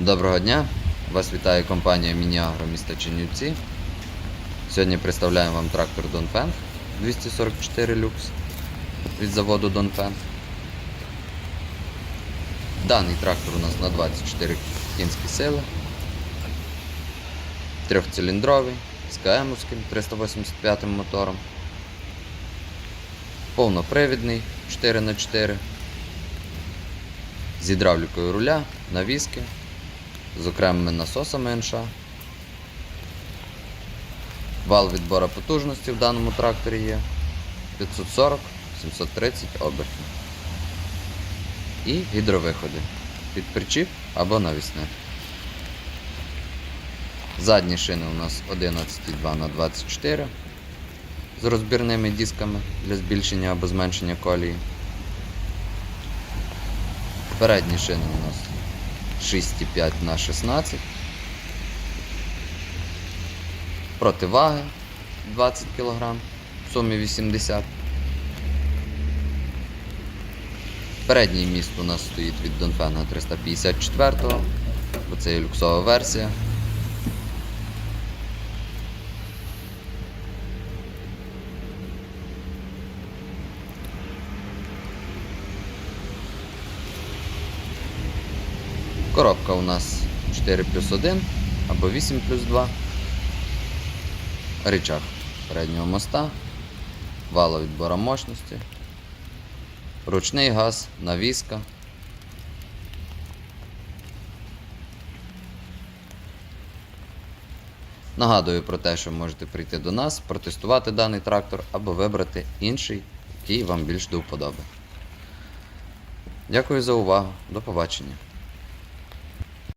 Доброго дня! Вас вітає компанія Мініагро міста Чернівці. Сьогодні представляємо вам трактор Донфенг 244 люкс від заводу Донфенг. Даний трактор у нас на 24 кінські сили. Трьохциліндровий з КМовським 385 мотором. Повнопривідний 4х4 з гідравлікою руля, навіски, з окремими насосами НШ. Вал відбора потужності в даному тракторі є 540 730 обертів. І гідровиходи під причіп або навісне. Задні шини у нас 11,2 на 24 з розбірними дисками для збільшення або зменшення колії. Передні шини у нас 6,5 на 16. Противаги 20 кг, в сумі 80. Передній міст у нас стоїть від Донфенга 354, бо це є люксова версія. Коробка у нас 4 плюс 1 або 8 плюс 2. Рычаг переднього моста, вала відбора мощності, ручний газ, навіска. Нагадую про те, що можете прийти до нас, протестувати даний трактор або вибрати інший, який вам більш до вподоби. Дякую за увагу. До побачення.